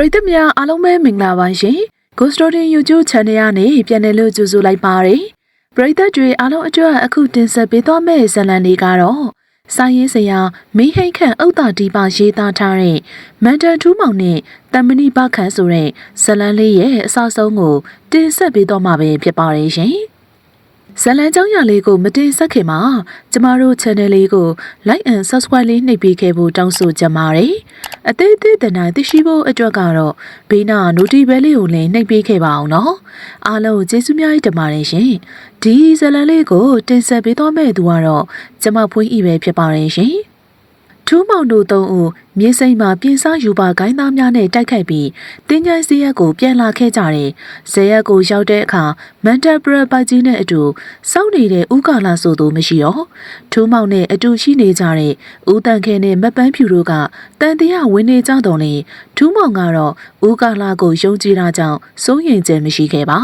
ရိသတ်များအားလုံးပဲမင်္ဂလာပါရှင် Ghost Story YouTube Channel ကနေပြန်လည်လို့ကြိုဆိုလိုက်ပါတယ်ပရိသတ်တွေအားလုံးအတွက်အခုတင်ဆက်ပေးသွားမယ့်ဇာတ်လမ်းလေးကတော့စာရေးဆရာမင်းဟိတ်ခန့်ဥဒ္ဒါဒီပါရေးသားထားတဲ့မန်တန်ထူးမောင်နဲ့တမဏိပခန့်ဆိုတဲ့ဇာတ်လမ်းလေးရဲ့အစအဆုံးကိုတင်ဆက်ပေးတော့မှာပဲဖြစ်ပါတယ်ရှင် ဇလန်ကြောင်းရလေးကိုမတင်ဆက်ခင်မှာကျမတို့ channel လေးကို like and subscribe လေးနှိပ်ပေးခဲ့ဖို့တောင်းဆိုချင်ပါတယ်။အသေးသေးတန်တိုင်းသိရှိဖို့အတွက်ကတော့ဘေးနာ notification ဘဲလေးကိုလည်းနှိပ်ပေးခဲ့ပါအောင်နော်။အားလုံးကျေးဇူးများတင်ပါတယ်ရှင်။ဒီဇလန်လေးကိုတင်ဆက်ပေးသွားမယ့်သူကတော့ကျမဖွေးဤပဲဖြစ်ပါတယ်ရှင်။ ထူးမောင်တို့သုံးဦးမြေစိမ်မှာပြင်စားယူပါဂိုင်းသားများနဲ့တိုက်ခိုက်ပြီးတင်းချိုင်းစရက်ကိုပြန်လာခဲ့ကြတယ်။ဇရက်ကိုရောက်တဲ့အခါမန်တပ်ပရပိုက်ကြီးနဲ့အတူစောင့်နေတဲ့ဥကာလာဆိုသူမရှိတော့ထူးမောင်နဲ့အတူရှိနေကြတဲ့ဦးတန်ခဲနဲ့မပန်းဖြူတို့ကတန်တရားဝင်နေကြတော့လေထူးမောင်ကတော့ဥကာလာကိုယုံကြည်တာကြောင့်စိုးရင်ခြင်းမရှိခဲ့ပါ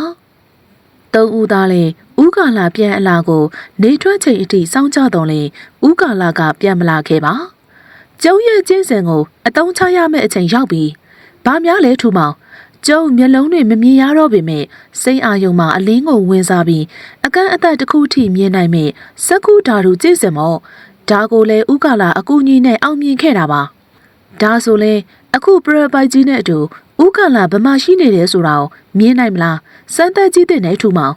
။သုံးဦးသားလည်းဥကာလာပြန်အလာကို နေထွက်ချိန်အထိစောင့်ကြတော့လေဥကာလာကပြန်မလာခဲ့ပါ။ ကျုံရဲ့ကျင်းစင်ကိုအတုံးချရမယ့်အချိန်ရောက်ပြီ။ဘာများလဲထူမောင်ကျုံမျက်လုံးတွေမမြင်ရတော့ပေမဲ့စိတ်အာယုံမှာအလင်းကိုဝင်စားပြီးအကန့်အသတ်တစ်ခုထိမြင်နိုင်မဲ့စက္ခုဓာတုကျင့်စင်မော့ဒါကိုလည်းဥကလာအကူကြီးနဲ့အောင်မြင်ခဲ့တာပါဒါဆိုလဲအခုပရပိုက်ကြီးနဲ့အတူဥကလာဗမာရှိနေတယ်ဆိုတာကိုမြင်နိုင်မလားစမ်းသပ်ကြည့်တဲ့နဲ့ထူမောင်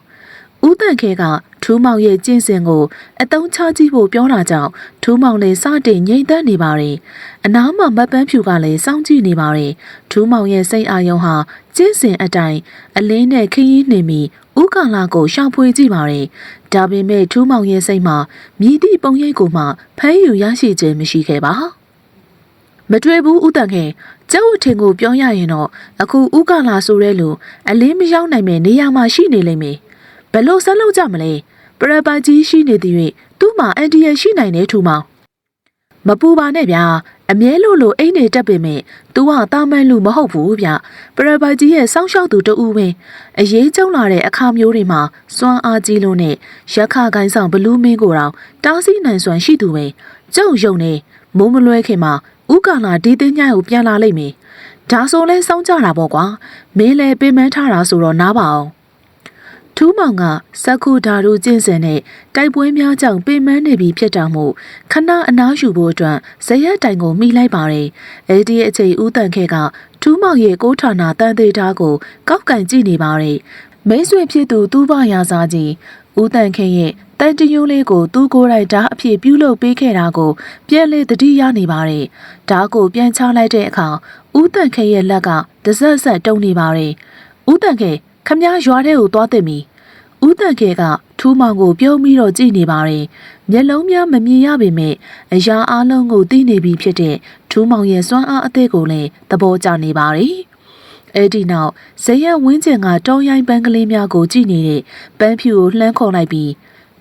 ဦးတန်ခဲက ထူးမောင်ရဲ့ကျင့်စဉ်ကိုအတုံးချကြည့်ဖို့ပြောတာကြောင့်ထူးမောင်လည်းစတင်ငြိမ်သက်နေပါတယ်။အနားမှာမပန်းဖြူကလည်းစောင့်ကြည့်နေပါတယ်။ထူးမောင်ရဲ့စိတ်အာယုံဟာကျင့်စဉ်အတိုင်းအလင်းနဲ့ခရီးနှင်ပြီးဥက္ကလာကိုရှောင်ဖွေကြည့်ပါတယ်။ဒါပေမဲ့ထူးမောင်ရဲ့စိတ်မှာမြည်သည့်ပုံရိပ်ကိုမှဖမ်းယူရရှိခြင်းမရှိခဲ့ပါ။မတွေ့ဘူးဥတန်ခင်ကျုပ်အထင်ကိုပြောရရင်တော့အခုဥကလာဆိုရဲလူအလင်းမရောက်နိုင်မဲ့နေရာမှာရှိနေလိမ့်မယ်ဘယ်လို့ဆက်လုပ်ကြမလဲ ပရပိုက်ကြီးရှိနေသည်၍သူ့မှာအန်တီရရှိနိုင်တယ်ထူမောင်မပူပါနဲ့ဗျာအမြဲလို့လို့အိမ်နေတက်ပေမဲ့ तू ဟာတာမန်လူမဟုတ်ဘူးဗျပရပိုက်ကြီးရဲ့စောင့်ရှောက်သူတူဦးပင်အရေးကျုံလာတဲ့အခါမျိုးတွေမှာစွမ်းအားကြီးလို့နဲ့ရက်ခကိုင်းဆောင်ဘလူးမင်းကိုတော့တားဆီးနိုင်စွမ်းရှိသူပဲကျုံယုံနေမိုးမလွဲခင်မှာဥက္ကလာဒီသိညကိုပြန်လာလိမ့်မယ်ဒါဆိုလဲစောင့်ကြတာပေါ့ကွာမင်းလည်းပင်မထားတာဆိုတော့နားပါအောင် ထူးမောင်ကစက္ခုဓာတုကျင့်စဉ်နဲ့တိုက်ပွဲများကြောင့်ပင်မနေပြီဖြစ်တာမို့ခဏအနားယူဖို့အတွက်ဇရက်တိုင်ကိုမိလိုက်ပါတယ်။အဲဒီအချိန်ဦးတန်ခဲကထူးမောင်ရဲ့ကိုဌာနတန်သေးသားကိုကောက်ကန်ကြည့်နေပါတယ်။မိတ်ဆွေဖြစ်သူသူ့ဘရာစာကြီးဦးတန်ခဲရဲ့တန်တယိုးလေးကိုသူ့ကိုယ်တိုင်ဓာအဖြစ်ပြုလုပ်ပေးခဲ့တာကိုပြန်လေတတိရနေပါတယ်။ဓာကိုပြန်ချလိုက်တဲ့အခါဦးတန်ခဲရဲ့လက်ကတစက်ဆက်တုံနေပါတယ်။ဦးတန်ခဲ ခမရွာထဲကိုသွားသိမီဦးတန်ခဲကထူးမောင်ကိုပြုံးပြီးတော့ကြည့်နေပါတယ်မျက်လုံးများမမြင်ရပေမဲ့အရာအလုံးကိုသိနေပြီဖြစ်တဲ့ထူးမောင်ရဲ့စွမ်းအားအသေးကိုလည်းသဘောကျနေပါတယ်အဲ့ဒီနောက်ဇယက်ဝင်းကျင်ကတောင်းရိုင်းပန်းကလေးများကိုကြည့်နေတဲ့ပန်းဖြူကိုလှမ်းခေါ်လိုက်ပြီး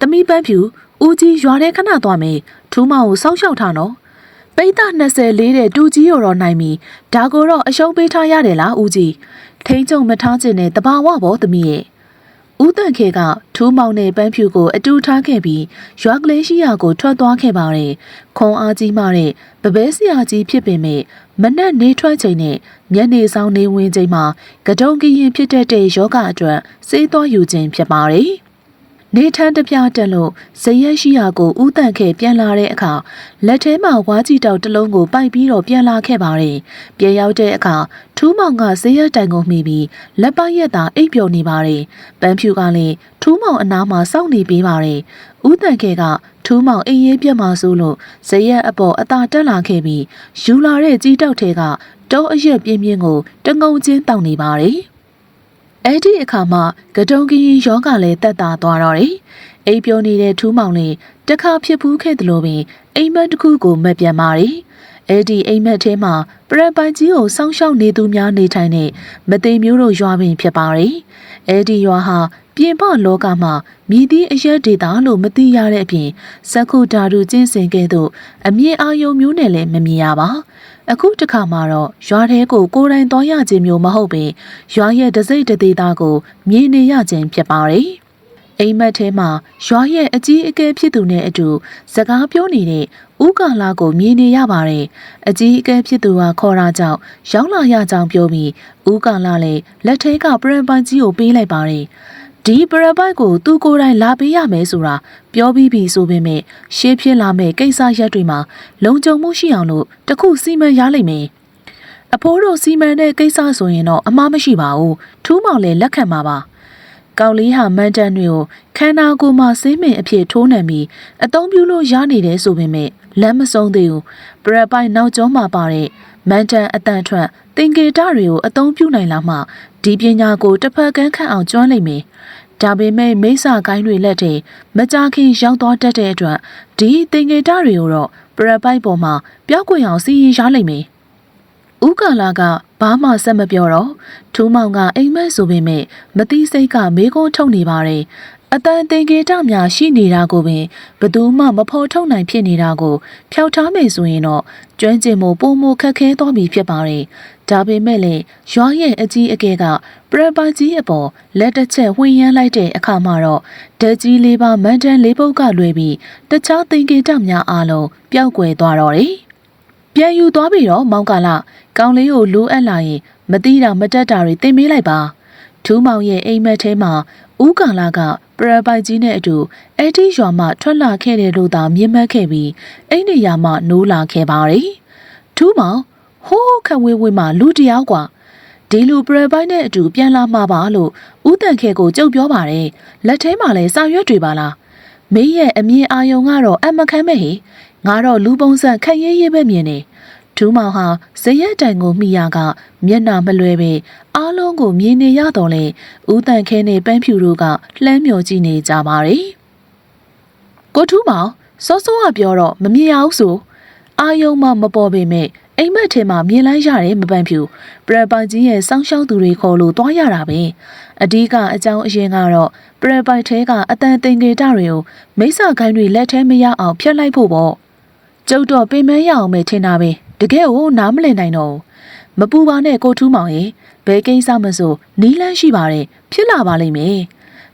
တမိပန်းဖြူဦးကြီးရွာထဲခဏသွားမယ်ထူးမောင်ကိုစောင့်ရှောက်ထားနော်ပိတ်သား20လေးတဲ့တူကြီးရောတော့နိုင်ပြီဒါကိုတော့အရှုံးပေးထားရတယ်လားဦးကြီး ထိန်ကြုံမထားခြင်းနဲ့တဘာဝဘောသမီးရဲ့ဦးတန်ခေကထူးမောင်နဲ့ပန်းဖြူကိုအတူထားခဲ့ပြီးရွာကလေးရှိရာကိုထွက်သွားခဲ့ပါတယ်ခွန်အားကြီးမှတဲ့ပပဲဆရာကြီးဖြစ်ပေမဲ့မနက်နေထွက်ချိန်နဲ့ညနေဆောင်နေဝင်ချိန်မှာကတုံကရင်ဖြစ်တတ်တဲ့ယောဂအတွက်စေးသွားယူခြင်းဖြစ်ပါတယ် နေထန်းတပြတက်လို့ဇရက်ရှိရာကိုဥတန့်ခဲ့ပြန်လာတဲ့အခါလက်ထဲမှာဝါကြီးတောက်တစ်လုံးကိုပိုက်ပြီးတော့ပြန်လာခဲ့ပါတယ်။ပြန်ရောက်တဲ့အခါထူးမောင်ကဇရက်တိုင်ကိုမှီပြီးလက်ပရက်သာအိပ်ပျော်နေပါတယ်။ပန်းဖြူကလည်းထူးမောင်အနားမှာစောင့်နေပေးပါတယ်။ဥတန့်ခဲ့ကထူးမောင်အိမ်ရေးပြတ်မှဆိုလို့ဇရက်အပေါ်အသာတက်လာခဲ့ပြီးယူလာတဲ့ကြီးတောက်ထဲကတောအရက်ပြင်းပြင်းကိုတငုံချင်းတောက်နေပါတယ်။ အဲ့ဒီအခါမှာကတုံကရင်ယောဂလည်းတက်တာသွားတော့တယ်။အိပ်ပြုံးနေတဲ့ထူးမောင်လေးတခါဖြစ်ဖူးခဲ့သလိုပင်အိမ်မက်တစ်ခုကိုမက်ပြန်ပါတယ်။အဲ့ဒီအိမ်မက်ထဲမှာပရပိုင်ကြီးကိုစောင့်ရှောက်နေသူများနေထိုင်တဲ့မသိမျိုးတို့ရွာပင်ဖြစ်ပါတယ်။အဲ့ဒီရွာဟာပြင်ပလောကမှာမြည်သည့်အရက်ဒေတာလို့မသိရတဲ့အပြင်စက္ခုဓာတုကျင့်စဉ်ကဲ့သို့အမြင်အာရုံမျိုးနဲ့လည်းမမြင်ရပါ အခုတခါမှာတော့ရွာထဲကိုကိုယ်တိုင်သွားရခြင်းမျိုးမဟုတ်ပင်ရွာရဲ့တစိမ့်တသေးသားကိုမြင်နေရခြင်းဖြစ်ပါတယ်အိမ်မက်ထဲမှာရွာရဲ့အကြီးအကဲဖြစ်သူနဲ့အတူစကားပြောနေတဲ့ဥကာလာကိုမြင်နေရပါတယ်။အကြီးအကဲဖြစ်သူကခေါ်တာကြောင့်ရောက်လာရကြောင်းပြောပြီးဥကာလာလည်းလက်ထဲကပရန်ပိုင်ကြီးကိုပေးလိုက်ပါတယ်။ ဒီပရန်ပိုင်ကိုသူကိုယ်တိုင်လာပေးရမယ်ဆိုတာပြောပြီးပြီဆိုပေမဲ့ရှေးဖြစ်လာမဲ့ကိစ္စရက်တွေမှာလုံခြုံမှုရှိအောင်လို့တခုစီမံရလိမ့်မယ်။အဖိုးတို့စီမံတဲ့ကိစ္စဆိုရင်တော့အမှားမရှိပါဘူး။ထူးမောင်လည်းလက်ခံပါပါ။ကောက်လေးဟာမန်တန်တွေကိုခန္ဓာကိုယ်မှာစိမ့်မင်အဖြစ်ထိုးနှံပြီးအသုံးပြုလို့ရနေတယ်ဆိုပေမဲ့လမ်းမဆုံးသေးဘူးပရပိုင်နောက်ကျောမှာပါတဲ့မန်တန်အတန်ထွက်တင်ကေတတွေကိုအသုံးပြုနိုင်လာမှ ဒီပညာကိုတစ်ဖက်ကန်းခန့်အောင်ကျွမ်းလိမ့်မယ်ဒါပေမဲ့မိစ္ဆာကိုင်းတွေလက်ထဲမကြခင်ရောက်သွားတတ်တဲ့အတွက်ဒီတင်ကေတတွေကိုတော့ပရပိုက်ပေါ်မှာပျောက်ကွယ်အောင်စီရင်ရလိမ့်မယ်ဦးကာလာကဘာမှဆက်မပြောတော့ထူးမောင်ကအိမ်မက်ဆိုပေမဲ့မတိစိတ်ကမေးခွန်းထုတ်နေပါတယ် အတန်တင်ကေတများရှိနေတာကိုပင်ဘသူမှမဖော်ထုတ်နိုင်ဖြစ်နေတာကိုဖျောက်ထားမယ်ဆိုရင်တော့ကျွမ်းကျင်မှုပုံမခက်ခဲသွားပြီဖြစ်ပါတယ်ဒါပေမဲ့လည်းရွာရဲ့အကြီးအကဲကပရပါကြီးအပေါ်လက်တစ်ချက်ဝှင်ရမ်းလိုက်တဲ့အခါမှာတော့ဓာတ်ကြီးလေးပါမန်တန်လေးပုတ်ကလွယ်ပြီးတခြားတင်ကေတများအားလုံးပျောက်ကွယ်သွားတော့တယ်ပြန်ယူသွားပြီတော့မောင်ကလာကောင်းလေးကိုလိုအပ်လာရင်မတိတာမတက်တာတွေတင်ပေးလိုက်ပါထူးမောင်ရဲ့အိမ်မက်ထဲမှာဦးကာလာက ပရပိုက်ကြီးနဲ့အတူအဲ့ဒီရွာမှထွက်လာခဲ့တယ်လို့သာမြင်မှတ်ခဲ့ပြီးအဲ့ဒီရွာမှနိုးလာခဲ့ပါတယ်။ထူးမောင်ဟိုးခဝေးဝေးမှလူတယောက်ကဒီလူပရပိုက်နဲ့အတူပြန်လာမှာပါလို့ဦးတန်ခဲကိုကြုတ်ပြောပါတယ်။လက်ထဲမှာလည်းစာရွက်တွေပါလား။မင်းရဲ့အမြင်အာရုံကတော့အမခမ်းမဲ့ဟေ။ငါတော့လူပုံစံခက်ရဲရဲပဲမြင်နေ ဒူးမောင်ဟာဇရက်တိုင်ကိုမိရက မျက်နှာမလွဲပဲအားလုံးကိုမြင်နေရတော့လေဦးတန်ခဲနဲ့ပန်းဖြူတို့ကလှမ်းမြော်ကြည့်နေကြပါတယ်ကိုထူးမောင်စောစောကပြောတော့မမြင်ရဘူးဆိုအာယုံမှမပေါ်ပေမဲ့အိမ်မက်ထဲမှာမြင်လိုက်ရတယ်မပန်းဖြူပရပိုင်ကြီးရဲ့စောင်းရှောက်သူတွေခေါ်လို့တွားရတာပဲအဓိကအကြောင်းအရင်းကတော့ပရပိုင်ထဲကအတန်တင်ကေတတွေကိုမိစ္ဆာခိုင်းတွေလက်ထဲမရအောင်ဖျက်လိုက်ဖို့ပေါ့ကျုပ်တော့ပင်မရအောင်ပဲထင်တာပဲ တကယ်ကိုနားမလည်နိုင်တော့မပူပါနဲ့ကိုထူးမောင်ရေဘယ်ကိစ္စမဆိုနီးလန်းရှိပါတယ်ဖြစ်လာပါလိမ့်မယ်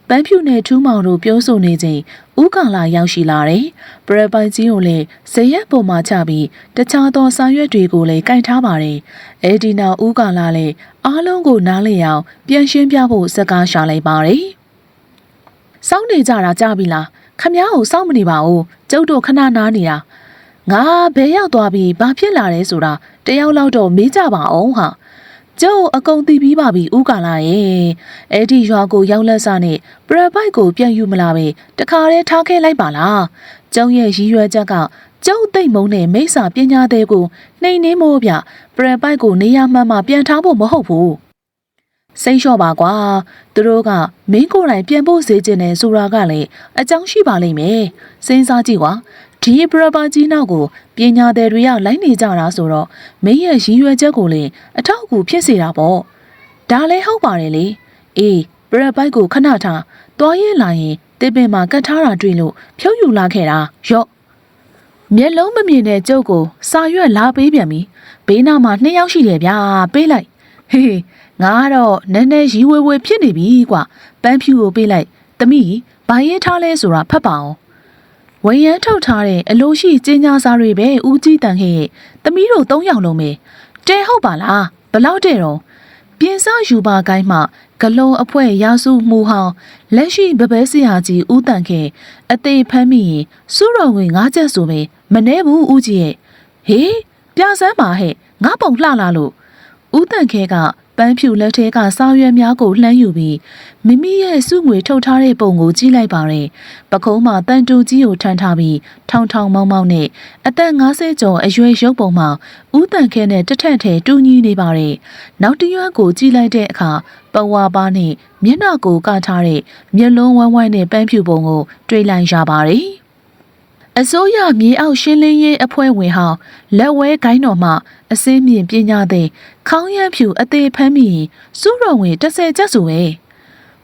ပန်းဖြူနဲ့ထူးမောင်တို့ပြောဆိုနေချိန်ဥကာလာရောက်ရှိလာတယ်ပရပိုင်ကြီးကိုလည်းဇရက်ပေါ်မှာချပြီးတခြားသောစာရွက်တွေကိုလည်းကင်ထားပါတယ်အဲဒီနောက်ဥကာလာလည်းအားလုံးကိုနားလည်အောင်ပြန်ရှင်းပြဖို့စကားရှာလိုက်ပါတယ်စောင်းနေကြတာကြပြီလားခမ ्या ကိုစောင့်မနေပါဘူးကျုပ်တို့ခဏနားနေတာ ငါဘယ်ရောက်သွားပြီးဘာဖြစ်လာလဲဆိုတာတယောက်လောက်တော့မေးကြပါအောင်ဟာကျုပ်အကုန်သိပြီးပါပြီဥကာလာရဲ့အဲ့ဒီရွာကိုရောက်လက်စားနဲ့ပရပိုက်ကိုပြန်ယူမလာပဲတခါတည်းထားခဲ့လိုက်ပါလားကျုံရဲ့ရည်ရွယ်ချက်ကကျုံသိမ့်မုံနဲ့မိစ္ဆာပညာသေးကိုနှိမ်နှင်းမို့ဗျပရပိုက်ကိုနေရာမှန်မှပြန်ထားဖို့မဟုတ်ဘူးစိတ်လျှော့ပါကွာသူတို့ကမင်းကိုယ်တိုင်ပြန်ဖို့စေချင်တယ်ဆိုတာကလည်းအကြောင်းရှိပါလိမ့်မယ်စဉ်းစားကြည့်ကွာ ဒီပရပါကြီးနောက်ကိုပညာသည်တွေကလိုက်နေကြတာဆိုတော့မင်းရဲ့ရည်ရွယ်ချက်ကိုလည်းအထောက်အကူဖြစ်စေတာပေါ့ဒါလည်းဟုတ်ပါတယ်လေအေးပရပိုက်ကိုခဏထားတွားရင်လာရင်တစ်ပင်မှာကတ်ထားတာတွေ့လို့ဖြုတ်ယူလာခဲ့တာရော့မျက်လုံးမမြင်တဲ့ကျုပ်ကိုစာရွက်လာပေးပြန်ပြီဘေးနားမှာနှစ်ယောက်ရှိတယ်ဗျာပေးလိုက်ဟေးငါကတော့နည်းနည်းရီဝေဝေဖြစ်နေပြီကွာပန်းဖြူကိုပေးလိုက်တမိဘာရေးထားလဲဆိုတာဖတ်ပါအောင် ဝရမ်းထုတ်ထားတဲ့အလိုရှိကျင်းညာစာတွေပဲဦးကြီးတန်ခဲ့ရဲ့တမီးတို့၃ယောက်လုံးပဲတဲဟုတ်ပါလားဘလောက်တဲ့တော့ပြင်စယူပါကိုင်းမှဂလုံအဖွဲရာစုမှုဟောင်းလက်ရှိပပဲဆရာကြီးဦးတန်ခဲ့အသေးဖမ်းမိရင်စုတော်ဝင်၅ချက်ဆိုပဲမနှဲဘူးဦးကြီးရဲ့ဟေးပြဆန်းပါဟဲ့ငါပုံလှလာလို့ဦးတန်ခဲက ပန်းဖြူလက်ထဲကစာရွက်များကိုလှမ်းယူပြီးမိမိရဲ့စုငွေထုတ်ထားတဲ့ပုံကိုကြည့်လိုက်ပါတယ်။ပကုံးမှာတန်တူကြီးကိုထမ်းထားပြီးထောင်ထောင်မောင်းမောင်းနဲ့အသက်50ကျော်အရွယ်ရုပ်ပုံမှာဦးတန်ခဲနဲ့တထက်ထဲတူညီနေပါတယ်။နောက်တစ်ရွက်ကိုကြည့်လိုက်တဲ့အခါပဝါပါနဲ့မျက်နှာကိုကထားတဲ့မျက်လုံးဝမ်းဝမ်းနဲ့ပန်းဖြူပုံကိုတွေ့လိုက်ရပါတယ်။ အစိုးရမြေအောက်ရှင်းလင်းရေးအဖွဲ့ဝင်ဟောင်းလက်ဝဲဂိုင်းတော်မှအစင်းမြင့်ပညာသည်ခေါင်းရမ်းဖြူအသေးဖမ်းမိစုတော်ဝင်30ကျပ်ဆိုပဲ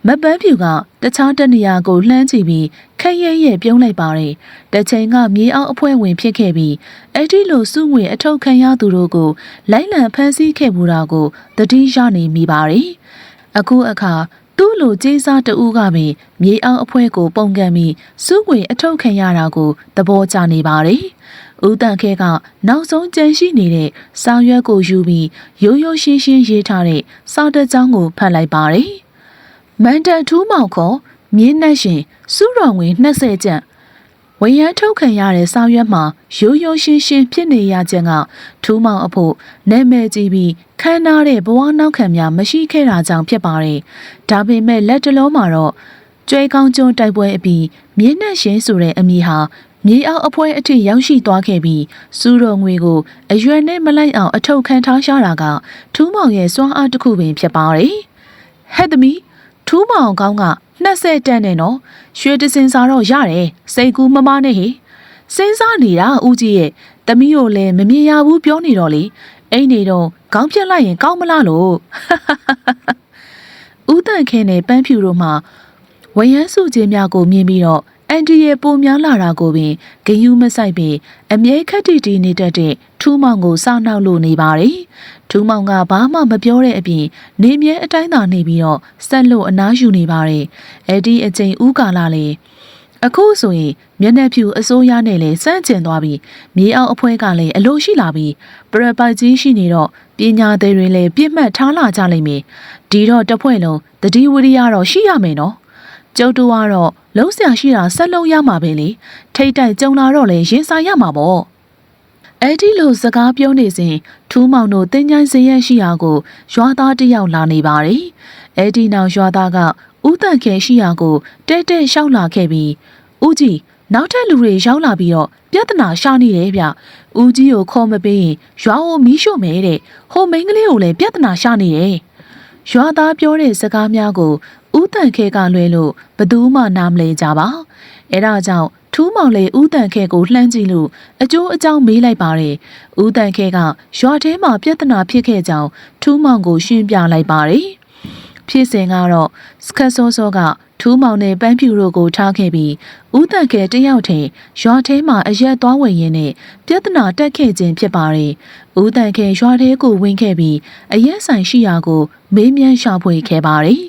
မပန်းဖြူကတခြားတနေရာကိုလှမ်းကြည့်ပြီးခက်ရဲရဲပြုံးလိုက်ပါတယ်တချိန်ကမြေအောက်အဖွဲ့ဝင်ဖြစ်ခဲ့ပြီးအဲ့ဒီလိုစုငွေအထောက်ခံရသူတို့ကိုလိုက်လံဖမ်းဆီးခဲ့မှုတာကိုတတိရနေမိပါတယ်အခုအခါပ သူ့လိုကြေးစားတဦးကပင်မြေအောင်အဖွဲကို ပုံကန်ပြီးစုဝေအထုတ်ခံရတာကိုသဘောကျနေပါတယ်။ဦးတန်ခဲကနောက်ဆုံးကြံရှိနေတဲ့စာရွက်ကိုယူပြီးရိုးရိုးရှင်းရှင်းရေးထားတဲ့စာတစ်ကြောင်းကိုဖတ်လိုက်ပါတယ်။မန်တန်ထူးမောင်ခေါ်မြင်းနှက်ရှင်စုတော်ငွေ20ကျပ်ဝရမ်းထုတ်ခံရတဲ့စာရွက်မှာရိုးရိုးရှင်းရှင်းဖြစ်နေရခြင်းကထူးမောင်အဖို့နာမည်ကြီးပြီးခမ်းနားတဲ့ဘဝနောက်ခံများမရှိခဲ့တာကြောင့်ဖြစ်ပါတယ်။ ဒါပေမဲ့လက်တလုံးမှာတော့ကျွဲကောင်းကျွန်းတိုက်ပွဲအပြီးမြင်းနဲ့ရှင်ဆိုတဲ့အမည်ဟာမြေအောက်အဖွဲအထိရောက်ရှိသွားခဲ့ပြီးစူးတော်ငွေကိုအရွယ်နဲ့မလိုက်အောင်အထုပ်ခံထားရှာတာကထူးမောင်ရဲ့စွမ်းအားတစ်ခုပင်ဖြစ်ပါတယ်။ဟဲ့သမီးထူးမောင်ကောင်းက20တန်းနဲ့နော်ရွှေတစင်စာတော့ရတယ်စိတ်ကူးမမနဲ့ဟေစဉ်းစားနေတာဦးကြီးရဲ့သမီးကိုလည်းမမြင်ရဘူးပြောနေတော့လေအိမ်နေတော့ခေါင်းပြက်လိုက်ရင်ကောင်းမလားလို့ ဦးတန်ခဲနဲ့ပန်းဖြူတို့မှဝရမ်းစုချင်းများကိုမြင်ပြီးတော့အန်တီရဲ့ပုံများလာတာကိုပင်ဂယုမဆိုင်ပြီးအမြဲခက်တီတီနေတတ်တဲ့ထူးမောင်ကိုစောင့်နှောက်လို့နေပါတယ်။ထူးမောင်ကဘာမှမပြောတဲ့အပြင်နေမြဲအတိုင်းသာနေပြီးတော့ဆက်လို့အနားယူနေပါတယ်။အဲ့ဒီအချိန်ဦးကာလာလေအခုဆိုရင်မျက်နှာဖြူအစိုးရနဲ့လည်းစန့်ကျင်သွားပြီးမြေအောက်အဖွဲကလည်းအလိုရှိလာပြီးပရပိုက်ကြီးရှိနေတော့ပညာသည်တွေလည်းပြစ်မှတ်ထားလာကြလိမ့်မယ်။ ဒီတော့တစ်ဖွဲ့လုံးတတိဝရိယတော့ရှိရမယ်နော်။ကျုပ်တို့ကတော့လုံးဆရာရှိတာဆက်လုံးရမှာပဲလေထိတ်တိုက်ကြုံလာတော့လေရင်ဆိုင်ရမှာပေါ့အဲ့ဒီလိုစကားပြောနေစဉ်ထူးမောင်တို့တင်းချိုင်းစရက်ရှိရာကိုရွာသားတယောက်လာနေပါတယ်အဲ့ဒီနောက်ရွာသားကဥတန်ခဲရှိရာကိုတဲတဲလျှောက်လာခဲ့ပြီးဦးကြီးနောက်ထပ်လူတွေရောက်လာပြီးတော့ပြဿနာရှာနေတယ်ဗျဦးကြီးကိုခေါ်မပေးရင်ရွာကိုမီးရှို့မယ်တဲ့ဟိုမိန်းကလေးကိုလည်းပြဿနာရှာနေတယ် ရွာသားပြောတဲ့စကားများကိုဦးတန်ခဲကလွဲလို့ဘသူမှနားမလည်ကြပါအဲဒါကြောင့်ထူးမောင်လေးဦးတန်ခဲကိုလှမ်းကြည့်လို့အကျိုးအကြောင်းမေးလိုက်ပါတယ်ဦးတန်ခဲကရွာထဲမှာပြဿနာဖြစ်ခဲ့ကြောင်းထူးမောင်ကိုရှင်းပြလိုက်ပါတယ်ဖြစ်စဉ်ကတော့စကတ်ဆိုးဆိုးကထူးမောင်နဲ့ပန်းဖြူတို့ကိုထားခဲ့ပြီးဦးတန်ခဲတယောက်ထင်ရွာထဲမှာအရက်သွားဝင်ရင်းနဲ့ပြဿနာတက်ခဲ့ခြင်းဖြစ်ပါတယ်ဦးတန်ခဲရွာထဲကိုဝင်ခဲ့ပြီးအရက်ဆိုင်ရှိရာကို မေးမြန်းရှာဖွေခဲ့ပါတယ်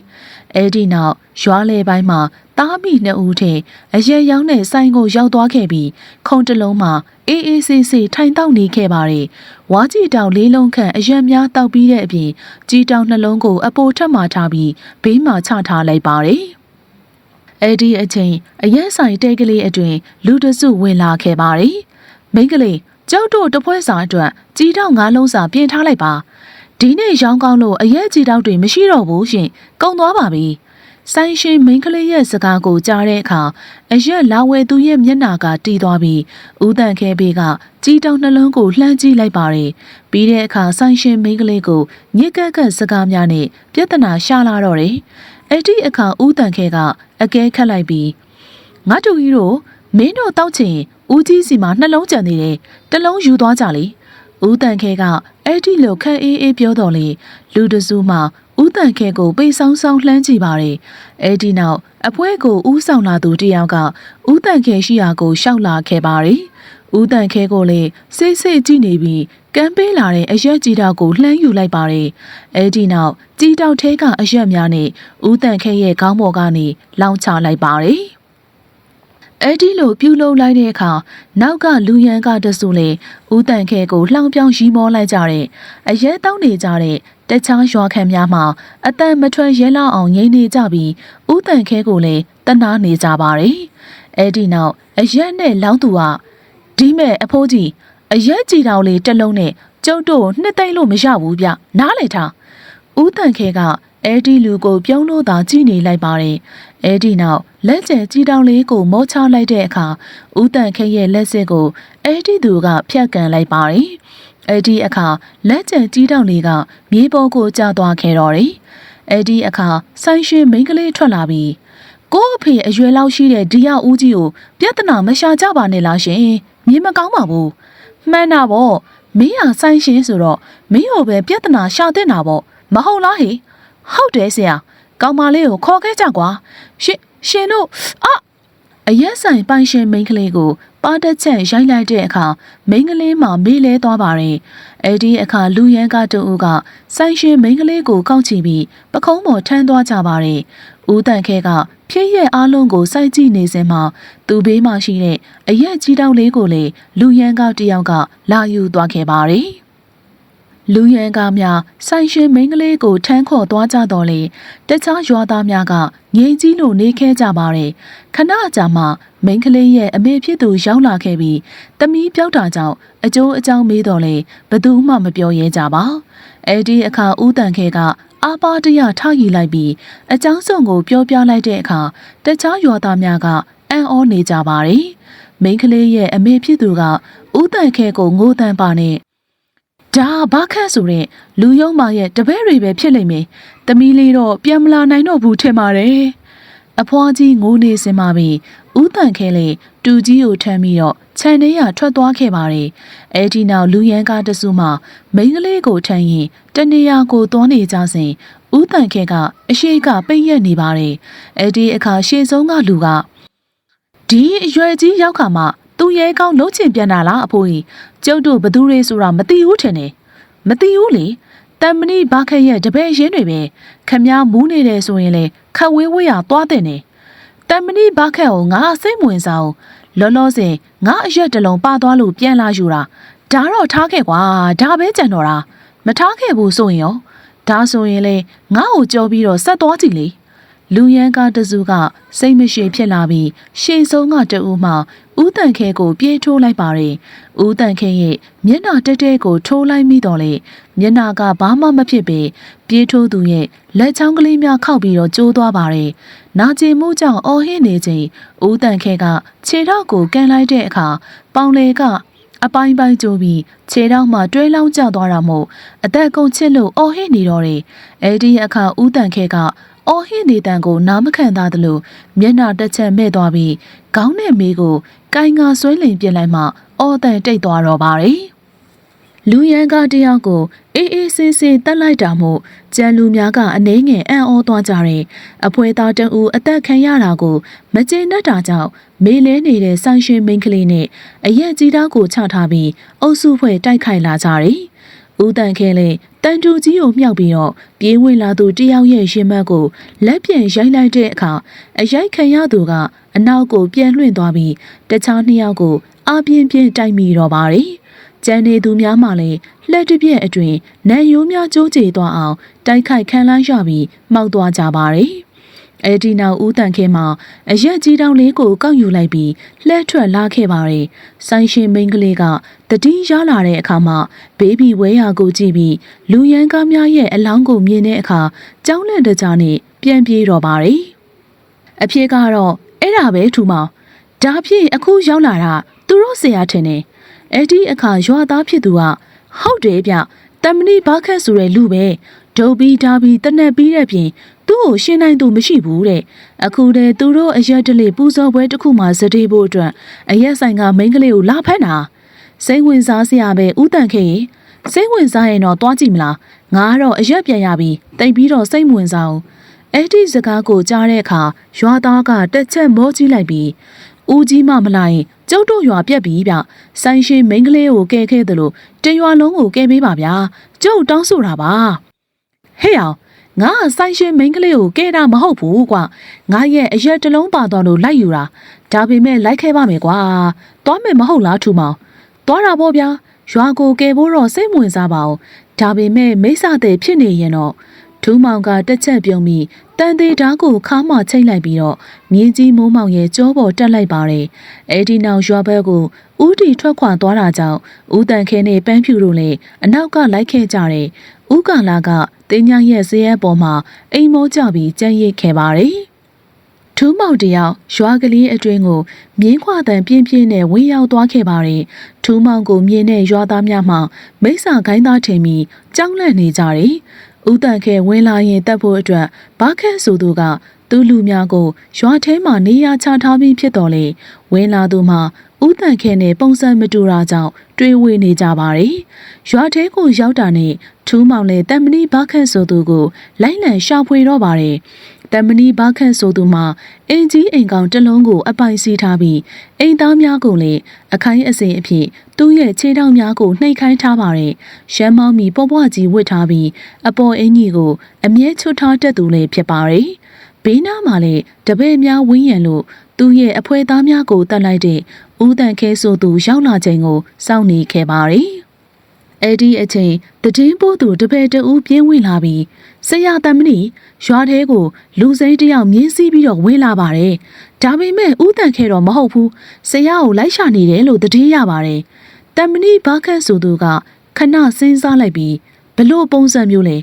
အဲ့ဒီနောက်ရွာလေပိုင်းမှာတားမိနှစ်ဦးထင်အရက်ရောင်းတဲ့ဆိုင်ကိုရောက်သွားခဲ့ပြီးခုံတလုံးမှာအေးအေးဆေးဆေးထိုင်တောက်နေခဲ့ပါတယ်။ဝါကြီးတောင်လေးလုံးခန့်အရက်များတောက်ပြီးတဲ့အပြင်ကြီးတောင်နှလုံးကိုအပိုထက်မှထားပြီးဘေးမှာချထားလိုက်ပါတယ်။အဲ့ဒီအချိန်အရက်ဆိုင်တဲကလေးအတွင် လူတစုဝင်လာခဲ့ပါတယ်။မိန်းကလေး ကျောက်တို့တပွဲစာအတွက်ကြီးတောင်ငါးလုံးစာပြင်ထားလိုက်ပါ။ဒီနေ့ရောင်းကောင်းလို့အရက်ကြီးတောက်တွေမရှိတော့ဘူးရှင်။ကုန်သွားပါပြီ။ဆိုင်ရှင်မိန်းကလေးရဲ့စကားကိုကြားတဲ့အခါအရက်လာဝဲသူရဲ့မျက်နာကတီးသွားပြီးဦးတန်ခဲဘေးကကြီးတောင်နှလုံးကိုလှမ်းကြည့်လိုက်ပါတယ်။ပြီးတဲ့အခါဆိုင်ရှင်မိန်းကလေးကိုညစ်ကက်ကက်စကားများနဲ့ပြဿနာရှာလာတော့တယ်။အဲ့ဒီအခါဦးတန်ခဲကအကဲခတ်လိုက်ပြီးငါတူကြီးတို့မင်းတို့တောက်ချင် ဦးကြီးစီမှာနှလုံးကြံနေတယ်။တလုံးယူသွားကြလေ။ဦးတန်ခဲကအဲ့ဒီလိုခက်အေးအေးပြောတော်လေလူတစုမှဦးတန်ခဲကိုပိတ်ဆောင်းဆောင်းလှမ်းကြည့်ပါတယ်အဲ့ဒီနောက်အဖွဲကိုဦးဆောင်လာသူတယောက်ကဦးတန်ခဲရှိရာကိုရှောက်လာခဲ့ပါတယ်ဦးတန်ခဲကိုလည်းစိတ်စိတ်ကြည့်နေပြီးကမ်းပေးလာတဲ့အရက်ကြီးတောက်ကိုလှမ်းယူလိုက်ပါတယ်အဲ့ဒီနောက်ကြီးတောက်ထဲကအရက်များနဲ့ဦးတန်ခဲရဲ့ခေါင်းပေါ်ကနေလောင်းချလိုက်ပါတယ် အဲ့ဒီလိုပြုလုပ်လိုက်တဲ့အခါနောက်ကလူရန်ကတဆူလေဦးတန်ခဲကိုလှောင်ပြောင်ရီမောလိုက်ကြတဲ့အရဲတောင်းနေကြတဲ့တခြားရွာခံများမှာအတန်မထွက်ရဲလောက်အောင်ငိမ့်နေကြပြီးဦးတန်ခဲကိုလည်းတနာနေကြပါတယ်အဲ့ဒီနောက်အရက်နဲ့လောင်းသူကဒီမဲ့အဖိုးကြီးအရက်ကြည်တော်လေးတစ်လုံးနဲ့ကျုပ်တို့နှစ်သိမ့်လို့မရဘူးဗျနားလေထား ဦးတန်ခဲကအဲ့ဒီလူကိုပြုံးလို့သာကြည့်နေလိုက်ပါတယ်။အဲ့ဒီနောက်လက်ကျန်ကြီးတောင်လေးကိုမောချလိုက်တဲ့အခါဦးတန်ခဲရဲ့လက်စစ်ကိုအဲ့ဒီသူကဖြတ်ကန်လိုက်ပါတယ်။အဲ့ဒီအခါလက်ကျန်ကြီးတောင်လေးကမြေပေါ်ကိုကျသွားခဲ့တော့တယ်။အဲ့ဒီအခါဆိုင်ရှင်မိန်းကလေးထွက်လာပြီးကို့အဖေအရွယ်လောက်ရှိတဲ့ဒီရောက်ဦးကြီးကိုပြဿနာမရှာကြပါနဲ့လားရှင်။မြေမကောင်းပါဘူး။မှန်တာပေါ့မင်းဟာဆိုင်ရှင်ဆိုတော့မင်းကိုပဲပြဿနာရှာတဲ့နာပေါ့ မဟုတ်လားဟေ့ဟုတ်တယ်ဆရာကောင်မလေးကိုခေါ်ခဲ့ကြကွာရှင်ရှင်တို့အအရက်ဆိုင်ပိုင်ရှင်မိန်းကလေးကို ပါတက်ချက်ရိုက်လိုက်တဲ့အခါမိန်းကလေးမှမေးလဲသွားပါတယ်။အဲဒီအခါလူရန်ကတူဦးကဆိုင်ရှင်မိန်းကလေးကိုကောက်ချီပြီးပခုံးပေါ်ထမ်းသွားကြပါတယ်။ဦးတန်ခဲကဖြစ်ရဲ့အားလုံးကိုစိုက်ကြည့်နေစင်မှာသူ့ဘေးမှာရှိတဲ့အရက်ကြီးတောက်လေးကိုလေလူရန်ကတယောက်ကလာယူသွားခဲ့ပါတယ်။ လူရန်ကားများဆိုင်ရှင်မိန်းကလေးကိုထမ်းခေါ်သွားကြတော့လေတခြားရွာသားများကငိမ့်ကြီးလိုနေခဲကြပါတယ်ခဏကြာမှမိန်းကလေးရဲ့အမေဖြစ်သူရောက်လာခဲ့ပြီးတမီးပြောက်တာကြောင့်အကျိုးအကြောင်းမေးတော့လေဘသူမှမပြောရဲကြပါအဲ့ဒီအခါဦးတန်ခဲကအာပါတရထယူလိုက်ပြီးအကြောင်းစုံကိုပြောပြလိုက်တဲ့အခါတခြားရွာသားများကအံ့ဩနေကြပါတယ်မိန်းကလေးရဲ့အမေဖြစ်သူကဦးတန်ခဲကိုငိုတန်ပါနဲ့ ဒါဘာခန့်ဆိုတဲ့လူယုံမရဲ့တပည့်တွေပဲဖြစ်လိမ့်မယ်။တမီးလေးတော့ပြန်မလာနိုင်တော့ဘူးထင်ပါတယ်။အဖွားကြီးငိုနေစင်ပါပြီ။ဥတန်ခဲလေတူကြီးကိုထမ်းပြီးတော့ခြံထဲရထွက်သွားခဲ့ပါတယ်။အဲဒီနောက်လူရန်ကားတစုမှမိန်းကလေးကိုထမ်းရင်တနေရာကိုသွားနေကြစဉ်ဥတန်ခဲကအရှိကပိတ်ရက်နေပါတယ်။အဲဒီအခါရှေ့ဆုံးကလူကဒီအရွယ်ကြီးရောက်ခါမှသူ့ရဲကောင်းလုံးချင်ပြန်လာလားအဖိုးကြီး ကျုပ်တို့ဘသူတွေဆိုတာမသိဘူးထင်တယ်မသိဘူးလေတမ်မဏိဘာခက်ရဲ့တပည့်ရင်းတွေပဲခမည်းမူးနေတယ်ဆိုရင်လေခတ်ဝေးဝေးရသွားတဲ့နေတမ်မဏိဘာခက်ကိုငါစိတ်မဝင်စားဘူးလောလောဆယ်ငါအရက်တစ်လုံးပါသွားလို့ပြန်လာယူတာဒါတော့ထားခဲ့ကွာဒါပဲကြံတော့တာမထားခဲ့ဘူးဆိုရင်ရောဒါဆိုရင်လေငါ့ကိုကြောပြီးတော့ဆက်သွားကြည့်လေလူရန်ကတစုကစိတ်မရှိဖြစ်လာပြီးရှေ့ဆုံးကတဦးမှ ဦးတန်ခဲကိုပြေးထိုးလိုက်ပါတယ်။ဦးတန်ခဲရဲ့မျက်နှာတက်တဲကိုထိုးလိုက်မိတော့လေမျက်နှာကဘာမှမဖြစ်ပေပြေးထိုးသူရဲ့လက်ချောင်းကလေးများခောက်ပြီးတော့ကျိုးသွားပါတယ်။နာကျင်မှုကြောင့်အော်ဟစ်နေချိန်ဦးတန်ခဲကခြေထောက်ကိုကန်လိုက်တဲ့အခါပေါင်လေကအပိုင်းပိုင်းကျိုးပြီးခြေထောက်မှတွဲလောင်းကျသွားတာမို့အသက်ကုန်ချစ်လို့အော်ဟစ်နေတော့တယ်။အဲဒီအခါဦးတန်ခဲကအော်ဟစ်နေတန်ကိုနားမခံသားသလိုမျက်နှာတစ်ချက်မဲ့သွားပြီးခေါင်းနဲ့မေးကို ကိုင်ငါဆွဲလင်ပြစ်လိုက်မှအော်တန်တိတ်သွားတော့ပါတယ်။လူရန်ကတယောက်ကိုအေးအေးဆေးဆေးတက်လိုက်တာမို့ကြံလူများကအနှဲငယ်အံ့ဩသွားကြတယ်။အဖွဲသားတအူအသက်ခံရတာကိုမကျေနပ်တာကြောင့်မေးလဲနေတဲ့ဆိုင်ရှင်မိန်းကလေးနဲ့အရက်ကြီးသားကိုချထားပြီးအုပ်စုဖွဲ့တိုက်ခိုက်လာကြတယ်။ ဦးတန်ခဲလေးတန်တူကြီးကိုမြှောက်ပြီးတော့ပြေးဝင်လာသူတယောက်ရဲ့ရင်မတ်ကိုလက်ပြန်ရိုက်လိုက်တဲ့အခါအရိုက်ခံရသူကအနောက်ကိုပြန်လွှင့်သွားပြီးတခြားနှစ်ယောက်ကိုအပြင်းပြင်းတိုက်မိတော့ပါတယ်။ကျန်နေသူများမှလည်းလက်တစ်ပြက်အတွင်နန်ရိုးများကျိုးချေသွားအောင်တိုက်ခိုက်ခံလိုက်ရပြီးမှောက်သွားကြပါတယ်။ အဲဒီနောက်ဦးတန်ခဲမှာအရက်ကြီးတောင်လေးကိုကောက်ယူလိုက်ပြီးလှဲထွက်လာခဲ့ပါတယ်။ဆိုင်ရှင်မိန်းကလေးကတတိရလာတဲ့အခါမှာဘေဘီဝဲရာကိုကြည့်ပြီးလူရန်ကားများရဲ့အလောင်းကိုမြင်တဲ့အခါကြောင်းလက်တကြားနဲ့ပြန်ပြေးတော့ပါတယ်။အဖြစ်ကတော့အဲ့ဒါပဲထူမောင်ဒါဖြစ်အခုရောက်လာတာသူတို့ဆရာထင်တယ်။အဲ့ဒီအခါရွာသားဖြစ်သူကဟုတ်တယ်ဗျတမဏိဘာခက်ဆိုတဲ့လူပဲဒုတ်ပြီးဓာပြီးတနက်ပြီးတဲ့ပြင် သူ့ကိုရှင်းနိုင်သူမရှိဘူးတဲ့အခုတည်းသူတို့အရက်တလေပူဇော်ပွဲတစ်ခုမှစတေးဖို့အတွက်အရက်ဆိုင်ကမိန်းကလေးကိုလာဖမ်းတာစိတ်ဝင်စားစရာပဲဥတန်ခေစိတ်ဝင်စားရင်တော့တွားကြည့်မလားငါကတော့အရက်ပြန်ရပြီတိတ်ပြီးတော့စိတ်မဝင်စားဘူးအဲ့ဒီစကားကိုကြားတဲ့အခါရွာသားကတက်ချက်မောကြည့်လိုက်ပြီးဦးကြီးမမလာရင်ကျုပ်တို့ရွာပြက်ပြီဗျဆိုင်ရှင်မိန်းကလေးကိုကဲခဲ့တယ်လို့တရွာလုံးကိုကဲပေးပါဗျာကျုပ်တောင်းဆိုတာပါဟဲ့အောင် ငါဆိုင်ရှင်မိန်းကလေးကိုကဲတာမဟုတ်ဘူးကွာငါရဲ့အရက်တစ်လုံးပါသွားလို့လိုက်ယူတာဒါပေမဲ့လိုက်ခဲ့ပါမယ်ကွာသွားမယ်မဟုတ်လားထူမောင်သွားတာပေါ့ဗျာရွာကိုကဲဖို့တော့စိတ်မဝင်စားပါဘူးဒါပေမဲ့မိစ္ဆာတဲ့ဖြစ်နေရင်တော့ထူးမောင်ကတက်ချက်ပြုံးပြီးတန်သေးဓာတ်ကိုခါမှချိတ်လိုက်ပြီးတော့မြင်းကြီးမိုးမောင်ရဲ့ကြောပေါ်တက်လိုက်ပါတယ်။အဲဒီနောက်ရွာဘက်ကိုဦးတီထွက်ခွာသွားတာကြောင့်ဦးတန်ခဲနဲ့ပန်းဖြူတို့လည်းအနောက်ကလိုက်ခဲ့ကြတယ်။ ဦးကာလာကတင်းညာရဲ့ဇရဲပေါ်မှာအိမ်မောကြပြီးကြမ်းရိတ်ခဲ့ပါတယ်။ထူးမောင်တယောက်ရွာကလေးအတွင်းကိုမြင်းခွာတန်ပြင်းပြင်းနဲ့ဝင်ရောက်သွားခဲ့ပါတယ်။ထူးမောင်ကိုမြင်တဲ့ရွာသားများမှမိစ္ဆာခိုင်းသားထင်ပြီးကြောက်လန့်နေကြတယ်။ဦးတန်ခဲဝင်လာရင်တက်ဖို့အတွက်ဘာခက်ဆိုသူက သူ့လူများကိုရွာထဲမှာနေရာချထားပြီးဖြစ်တော်လေဝင်လာသူမှဦးတန်ခဲနဲ့ပုံစံမတူတာကြောင့်တွေးဝေနေကြပါတယ်။ရွာထဲကိုရောက်တာနဲ့ထူးမောင်နဲ့တမ်မဏိဘာခက်ဆိုသူကိုလိုက်လံရှာဖွေတော့ပါတယ်။တမနီဘာခန့်ဆိုသူမှာအင်ကြီးအိမ်ကောင်တစ်လုံးကိုအပိုင်စီးထားပြီးအိမ်သားများကိုလည်းအခိုင်အစင်အဖြစ်သူ့ရဲ့ခြေထောက်များကိုနှိပ်ခိုင်းထားပါတယ်။ရှမ်းမောင်းမီပွားပွားကြီးဝတ်ထားပြီးအပေါ်အင်ကြီးကိုအမြဲချွတ်ထားတတ်သူလည်းဖြစ်ပါတယ်။ ဘေးနားမှာလည်းတပည့်များဝင်းရံလို့သူ့ရဲ့အဖွဲသားများကိုတတ်လိုက်တဲ့ဦးတန်ခဲဆိုသူရောက်လာချိန်ကိုစောင့်နေခဲ့ပါတယ်။အဲ့ဒီအချိန်တည်င်းပို့သူတပည့်တဦးပြင်းဝင်လာပြီးဆရာတမဏိရွာထဲကိုလူစိမ်းတယောက်မြင်းစည်းပြီးတော့ဝင်လာပါတယ်။ဒါပေမဲ့ဦးတန်ခဲတော့မဟုတ်ဘူး။ဆရာကိုလိုက်ရှာနေတယ်လို့တည်င်းရပါတယ်။တမဏိဘာခန့်ဆိုသူကခဏစဉ်းစားလိုက်ပြီးဘလို့ပုံစံမျိုးလဲ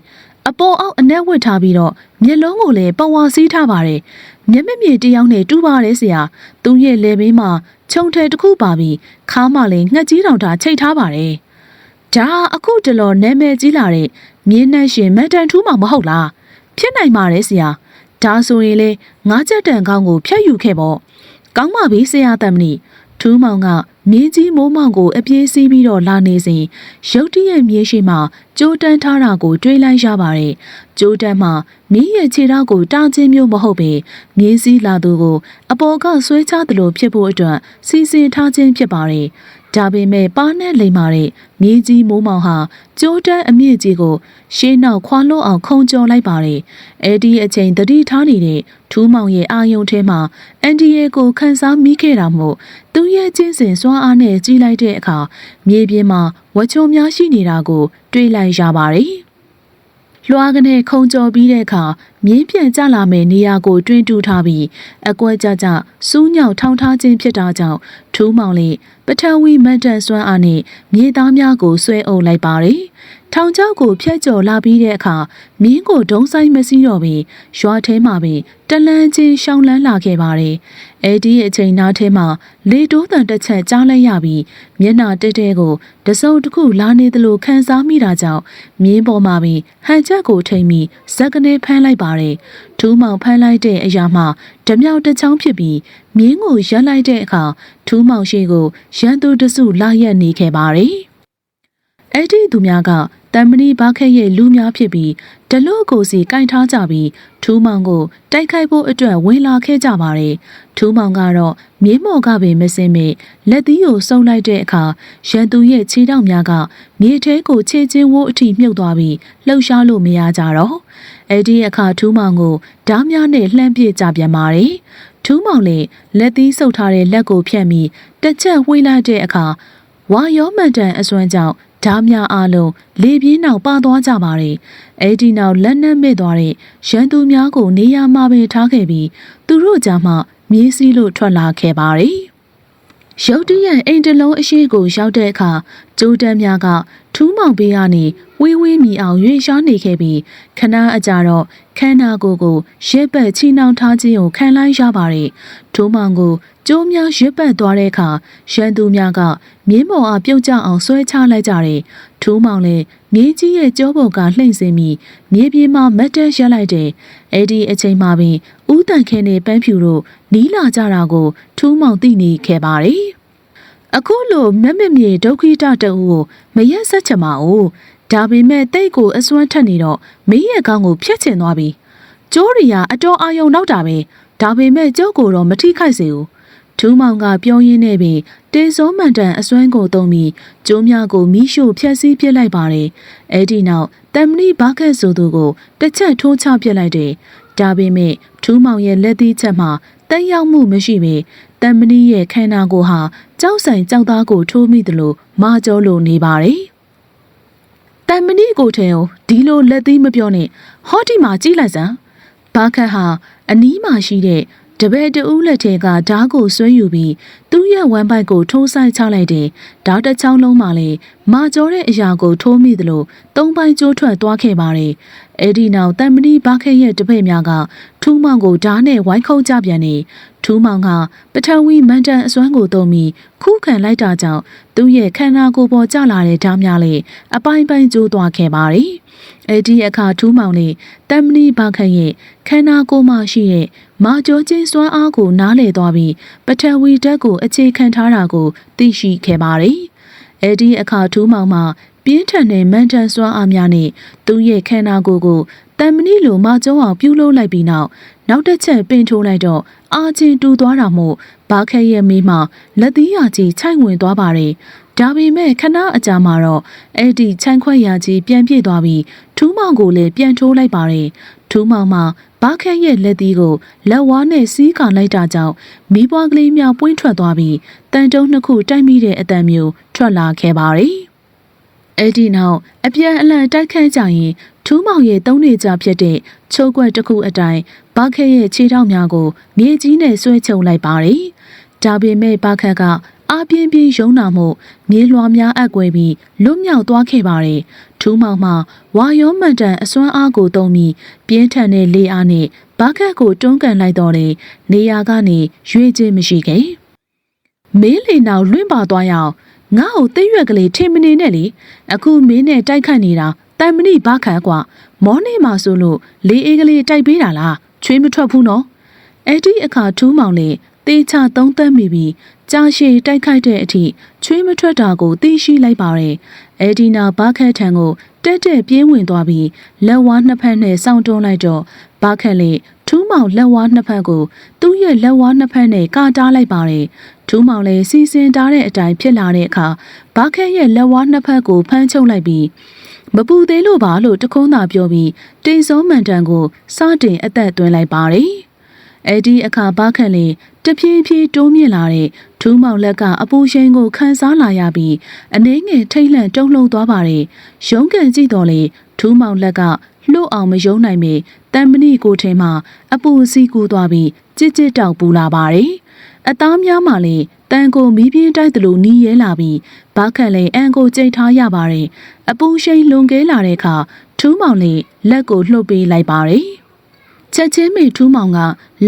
အပေါ်အောက်အနက်ဝတ်ထားပြီးတော့မျက်လုံးကိုလည်းပဝါစီးထားပါတယ်။မျက်မမြင်တယောက်နဲ့တူပါတယ်ဆရာ။သူ့ရဲ့လေဘေးမှာခြုံထဲတစ်ခုပါပြီးခါမှလည်းငှက်ကြီးတောင်တာချိတ်ထားပါတယ်။ဒါအခုတလောနာမည်ကြီးလာတဲ့မြင်းနှက်ရှင်မန်တန်ထူးမှာမဟုတ်လား။ဖြစ်နိုင်ပါတယ်ဆရာ။ဒါဆိုရင်လေငါးချက်တန်ကောင်းကိုဖျက်ယူခဲ့ပေါ့။ကောင်းပါပြီဆရာတမဏိ ထူးမောင်ကမြင်းကြီးမိုးမောင်ကိုအပြေးစီးပြီးတော့လာနေစဉ်ရုတ်တရက်မြေရှိမှကြိုးတန်းထားတာကိုတွေးလိုက်ရပါတယ်။ကြိုးတန်းမှမြင်းရဲ့ခြေထောက်ကိုတားခြင်းမျိုးမဟုတ်ပေမြင်းစည်းလာသူကိုအပေါ်ကဆွဲချသလိုဖြစ်ဖို့အတွက်စီစဉ်ထားခြင်းဖြစ်ပါတယ်။ဒါပေမဲ့ပါနဲ့လိမ်မာတဲ့မြင်းကြီးမိုးမောင်ဟာကြိုးတန်းအမြင့်ကြီးကိုရှေးနောက်ခွာလို့အောင်ခုံကျော်လိုက်ပါတယ်။အဲဒီအချိန်တတိထားနေတဲ့ထူးမောင်ရဲ့အာယုံထဲမှာအန်ဒီရဲ့ကိုခန်းစားမိခဲ့တာမို့ သူ့ရဲ့ကျင့်စဉ်စွမ်းအားနဲ့ကြီးလိုက်တဲ့အခါမြေပြင်မှာဝချုံများရှိနေတာကို တွေ့လိုက်ရပါတယ်။လွှားကနေခုံကျော်ပြီးတဲ့အခါမြင်းပြန်ကျလာမယ့်နေရာကိုတွင်းတူးထားပြီးအကွက်ကြကြစူးညောက်ထောင်းထားခြင်းဖြစ်တာကြောင့်ထူးမောင်လေးပထဝီမတ်တန်စွမ်းအားနဲ့မြေသားများကိုဆွဲအုပ်လိုက်ပါတယ်။ ထောင်ချောက်ကိုဖျက်ကျော်လာပြီးတဲ့အခါမြင်းကိုဒုံဆိုင်မစည်းတော့ပြီးရွာထဲမှာပင်တလန်းချင်းရှောင်းလန်းလာခဲ့ပါတယ်။အဲဒီအချိန်နားထဲမှာလေတိုးတန်တစ်ချက်ကြားလိုက်ရပြီးမျက်နှာတဲတဲကိုတစုံတစ်ခုလာနေသလိုခံစားမိတာကြောင့်မြင်းပေါ်မှာပင်ဟန်ချက်ကိုထိမ့်ပြီးဇက်ကနေဖမ်းလိုက်ပါတယ်။ထူးမောင်ဖမ်းလိုက်တဲ့အရာမှာဓမြောက်တစ်ချောင်းဖြစ်ပြီးမြင်းကိုရက်လိုက်တဲ့အခါထူးမောင်ရှိကိုရန်သူတစုလာရက်နေခဲ့ပါတယ်။ အဲ့ဒီသူများကတမ္ပဏိဘာခက်ရဲ့လူများဖြစ်ပြီးဒလို့ကိုစီကင်ထားကြပြီးထူးမောင်ကိုတိုက်ခိုက်ဖို့အတွက်ဝင်လာခဲ့ကြပါတယ်။ထူးမောင်ကတော့မြင်းမော်ကပင်မစင်မေလက်သီးကိုစုံလိုက်တဲ့အခါရန်သူရဲ့ခြေထောက်များကမြေထဲကိုခြေချင်းဝိုးအထိမြုပ်သွားပြီးလှုပ်ရှားလို့မရကြတော့။အဲ့ဒီအခါထူးမောင်ကိုဓားများနဲ့လှမ်းပစ်ကြပြန်ပါတယ်။ထူးမောင်လည်းလက်သီးဆုပ်ထားတဲ့လက်ကိုဖြတ်ပြီးတစ်ချက်ဝှေ့လိုက်တဲ့အခါဝါရောမန်တန်အစွမ်းကြောင့် ဓားများအားလုံးလေပြင်းနောက်ပါသွားကြပါတယ်။အဲဒီနောက်လက်နက်မဲ့သွားတဲ့ရန်သူများကိုနေရာမှာပင်ထားခဲ့ပြီးသူတို့ကြားမှမြေးစည်းလို့ထွက်လာခဲ့ပါတယ်။ရုတ်တရက်အိမ်တလုံးအရှိကိုရောက်တဲ့အခါကျိုးတန်းများကထူးမောင်ပေးကနေဝေးဝေးမြည်အောင်ရွေရှားနေခဲ့ပြီးခဏအကြာတော့ခန္ဓာကိုယ်ကိုရဲပတ်ချီနှောင်ထားခြင်းကိုခံလိုက်ရပါတယ်။ထူးမောင်ကို ကျိုးများရွတ်ပတ်သွားတဲ့အခါရန်သူများကမြင်းမော်အားပြုတ်ကျအောင်ဆွဲချလိုက်ကြတယ်။ထူးမောင်လည်းမြေကြီးရဲ့ကြောပုံကလှိမ့်စင်းပြီးမြေပြင်မှာမတ်တန်းရက်လိုက်တယ်။အဲ့ဒီအချိန်မှာပင်ဦးတန်ခဲနဲ့ပန်းဖြူတို့နီးလာကြတာကိုထူးမောင်သိနေခဲ့ပါတယ်။အခုလိုမက်မမြေဒုက္ခိတတူကိုမရက်ဆက်ချင်ပါဘူး။ဒါပေမဲ့တိတ်ကိုအစွမ်းထက်နေတော့မင်းရဲ့ခေါင်းကိုဖျက်ချင်သွားပြီ။ကျိုးရီယာအတော်အာယုံနောက်တာပဲ။ဒါပေမဲ့ကျုပ်ကိုတော့မထိခိုက်စေဘူး။ ထူးမောင်ကပြောရင်းနဲ့ပင်တေစောမှန်တန်အစွမ်းကိုသုံးပြီးကျိုးများကိုမိရှို့ဖျက်ဆီးပစ်လိုက်ပါတယ်။အဲ့ဒီနောက်တမ်မဏိဘာခက်ဆိုသူကိုတစ်ချက်ထိုးချပစ်လိုက်တယ်။ဒါပေမဲ့ထူးမောင်ရဲ့လက်သီးချက်မှာတက်ရောက်မှုမရှိပေတမ်မဏိရဲ့ခန္ဓာကိုယ်ဟာကြောက်ဆိုင်ကြောက်သားကိုထိုးမိတယ်လို့မာကြောလို့နေပါတယ်။တမ်မဏိကိုထင်ကိုဒီလိုလက်သီးမပြောနဲ့ဟောဒီမှာကြည့်လိုက်စမ်းဘာခက်ဟာအနီးမှာရှိတဲ့ တပည့်တူးလက်ထဲကဓားကိုဆွဲယူပြီးသူ့ရဲ့ဝမ်းပိုက်ကိုထိုးဆိုင်ချလိုက်တယ်။ဓာတ်တစ်ချောင်းလုံးမှလည်းမာကျော်တဲ့အရာကိုထိုးမိသလိုသုံးပိုင်းကျိုးထွက်သွားခဲ့ပါတယ်။အဲဒီနောက်တမ်မဏိဘာခဲရဲ့တပည့်များကထူးမောင်ကိုဓားနဲ့ဝိုင်းခုတ်ကြပြန်နေ။ထူးမောင်ကပထဝီမန်တန်အစွမ်းကိုသုံးပြီးခုခံလိုက်တာကြောင့်သူ့ရဲ့ခန္ဓာကိုယ်ပေါ်ကျလာတဲ့ဓားများလည်းအပိုင်းပိုင်းကျိုးသွားခဲ့ပါတယ်။ အဲ့ဒီအခါထူးမောင်လေးတမ်မဏိဘာခန့်ရဲ့ခန္ဓာကိုယ်မှာရှိတဲ့မာကျော်ချင်းစွမ်းအားကိုနားလည်သွားပြီးပထဝီဓာတ်ကိုအခြေခံထားတာကိုသိရှိခဲ့ပါတယ်။အဲ့ဒီအခါထူးမောင်မှာပပြင်းထန်တဲ့မန်တန်စွမ်းအားများနဲ့သူ့ရဲ့ခန္ဓာကိုယ်ကိုတန်မဏိလိုမကျုံအောင်ပြုလုပ်လိုက်ပြီးနောက်နောက်တစ်ချက်ပင်ထိုးလိုက်တော့အာချင်းတူသွားတာမို့ဘာခက်ရဲ့မိမလက်သီးရကြီးခြိုက်ဝင်သွားပါတယ် ဒါပေမဲ့ခဏအကြာမှာတော့အဲ့ဒီခြိုင်ခွက်ရကြီးပြန်ပြေးသွားပြီးထူးမောင်ကိုလည်းပြန်ထိုးလိုက်ပါတယ်ထူးမောင်မှာဘာခက်ရဲ့လက်သီးကိုလက်ဝါးနဲ့စီးကာလိုက်တာကြောင့်မိဘွားကလေးများပွင့်ထွက်သွားပြီးတန်တုံးနှစ်ခုတိုက်မိတဲ့အတန်မျိုးထွက်လာခဲ့ပါတယ်အဲ့ဒီနောက်အပြန်အလှန်တိုက်ခတ်ကြရင်ထူးမောင်ရဲ့သုံးနေကြဖြစ်တဲ့ချိုးကွက်တစ်ခုအတိုင်းဘာခက်ရဲ့ခြေထောက်များကိုမြေကြီးနဲ့ဆွဲချုပ်လိုက်ပါတယ်။ဒါပေမဲ့ဘာခက်က အာပြင်းပြင်းယုံနာမှုမြေလွှာများအပ်ွယ်ပြီးလွတ်မြောက်သွားခဲ့ပါတယ်။ထူးမောင်မှဝါရောမှန်တန်အစွမ်းအားကိုသုံးပြီးပြင်းထန်တဲ့လေအားနဲ့ဘာခက်ကိုတွန်းကန်လိုက်တော့လေနေရာကနေရွေ့ခြင်းမရှိခဲ့။မင်းလေနောက်လွင့်ပါသွားရအောင်ငါ့ကိုသိရွက်ကလေးထင်မနေနဲ့လေအခုမင်းနဲ့တိုက်ခတ်နေတာတန်မဏိဘာခတ်ကွာမောနေမှာဆိုလို့လေးအေးကလေးတိုက်ပေးတာလားချွေးမထွက်ဘူးနော်အဲ့ဒီအခါထူးမောင်လေး တေချာသုံးသက်မိပြီးကြာရှည်တိုက်ခိုက်တဲ့အထိချွေးမထွက်တာကိုသိရှိလိုက်ပါတယ်အဲ့ဒီနောက်ဘာခတ်ထံကိုတက်တက်ပြေးဝင်သွားပြီးလက်ဝါးနှစ်ဖက်နဲ့စောင့်တွန်းလိုက်တော့ဘာခတ်လေးထူးမောင်လက်ဝါးနှစ်ဖက်ကိုသူ့ရဲ့လက်ဝါးနှစ်ဖက်နဲ့ကာတားလိုက်ပါတယ်ထူးမောင်လည်းစီစဉ်ထားတဲ့အတိုင်းဖြစ်လာတဲ့အခါဘာခက်ရဲ့လက်ဝါးနှစ်ဖက်ကိုဖမ်းချုပ်လိုက်ပြီးမပူသေးလို့ပါလို့တခုံးသာပြောပြီးတိမ်စောမန်တန်ကိုစတင်အသက်သွင်းလိုက်ပါတယ်။ အဲ့ဒီအခါဘာခက်လေးတဖြည်းဖြည်းတိုးမြင့်လာတဲ့ထူးမောင်လက်ကအပူရှိန်ကိုခန်းစားလာရပြီးအနှင်းငယ်ထိတ်လန့်တုန်လှုပ်သွားပါတယ်။ရုံးကန်ကြည့်တော်လေထူးမောင်လက်ကလှုပ်အောင်မယုံနိုင်မေတန်မဏိကိုထဲမှာအပူစီးကူးသွားပြီးကြစ်ကြစ်တောက်ပူလာပါတယ်။အသားများမှလည်းတန်ကိုမီးပြင်းတိုက်သလိုနီးရဲလာပြီးဘာခက်လည်းအန်ကိုကြိတ်ထားရပါတယ်။အပူရှိန်လွန်ကဲလာတဲ့အခါထူးမောင်လေးလက်ကိုလှုပ်ပေးလိုက်ပါတယ်။ ချက်ချင်းမိထူးမောင်က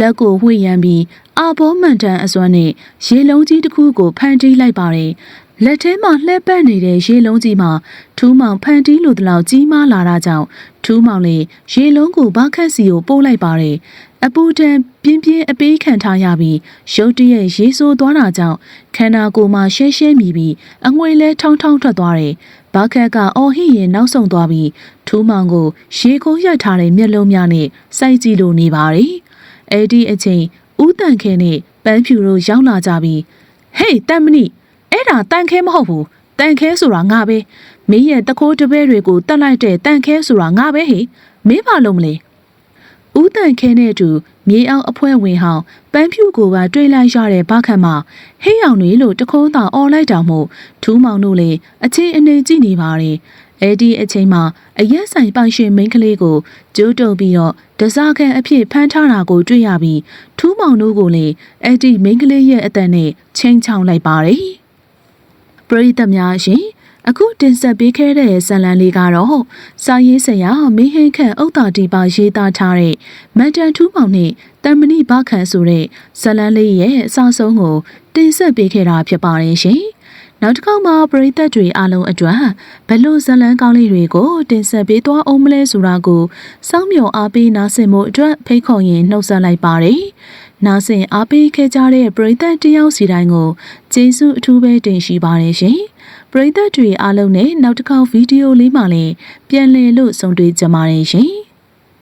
လက်ကိုဝှေ့ရမ်းပြီးအာဘောမှန်တန်အစွမ်းနဲ့ရေလုံးကြီးတစ်ခုကိုဖန်တီးလိုက်ပါတယ်။လက်ထဲမှာလှည့်ပတ်နေတဲ့ရေလုံးကြီးမှာထူးမောင်ဖန်တီးလိုတလောက်ကြီးမားလာတာကြောင့်ထူးမောင်လေးရေလုံးကိုဘာခက်စီကိုပို့လိုက်ပါတယ်။အပူတန်ပြင်းပြင်းအပေးခံထားရပြီးရုတ်တရက်ရေဆိုးသွားတာကြောင့်ခန္ဓာကိုယ်မှာရှဲရှဲမြည်ပြီးအငွေလဲထောင်းထောင်းထွက်သွားတယ်။ ဘာခက်ကအော်ဟိရင်နောက်ဆုံးသွားပြီးထူးမောင်ကိုရေခိုးရိုက်ထားတဲ့မျက်လုံးများနဲ့စိုက်ကြည့်လို့နေပါတယ်။အဲဒီအချိန်ဦးတန်ခဲနဲ့ပန်းဖြူတို့ရောက်လာကြပြီးဟေးတန်မဏိအဲ့ဒါတန်ခဲမဟုတ်ဘူးတန်ခဲဆိုတာငါပဲမင်းရဲ့တခိုးတပည့်တွေကိုတတ်လိုက်တဲ့တန်ခဲဆိုတာငါပဲဟေမင်းဘာလို့မလဲဦးတန်ခဲနဲ့အတူ မြေအောင်အဖွဲဝင်ဟောင်းပန်းဖြူကိုပါတွေးလိုက်ရတဲ့ဘခတ်မှာဟေးအောင်တွေလို့တခုံးသာអော်လိုက်တာမို့ထူးမောင်တို့လေအချင်းအနေကြည့်နေပါတယ်အဲ့ဒီအချိန်မှာအရက်ဆိုင်ပိုင်ရှင်မိန်းကလေးကိုကျိုးတုံပြီးတော့ဒဇာခန်အဖြစ်ဖမ်းထားတာကိုတွေ့ရပြီးထူးမောင်တို့ကိုလည်းအဲ့ဒီမိန်းကလေးရဲ့အတန်နဲ့ချင်းချောင်းလိုက်ပါတယ်ပရိသတ်များရှင် အခုတင်ဆက်ပေးခဲ့တဲ့ဇာတ်လမ်းလေးကတော့စာရေးဆရာမင်းဟိခန့်ဥတ္တာတီပါရေးသားထားတဲ့မန်တန်ထူးမောင်နဲ့တမ္မဏိဘခန့်ဆိုတဲ့ဇာတ်လမ်းလေးရဲ့အစဆုံးကိုတင်ဆက်ပေးခဲ့တာဖြစ်ပါတယ်ရှင်။နောက်တစ်ခေါက်မှာပရိသတ်တွေအားလုံးအတွက်ဘယ်လိုဇာတ်လမ်းကောင်းလေးတွေကိုတင်ဆက်ပေးသွားအောင်မလဲဆိုတာကိုစောင့်မျှော်အားပေးနားဆင်မှုအတွက်ဖိတ်ခေါ်ရင်နှုတ်ဆက်လိုက်ပါတယ်။နားဆင်အားပေးခဲ့ကြတဲ့ပရိသတ်တယောက်စီတိုင်းကိုကျေးဇူးအထူးပဲတင်ရှိပါတယ်ရှင်။ ပရိသတ်တွေအားလုံးနဲ့နောက်တစ်ခေါက်ဗီဒီယိုလေးမှလည်းပြန်လည်လို့ဆုံတွေ့ကြပါရရှင်။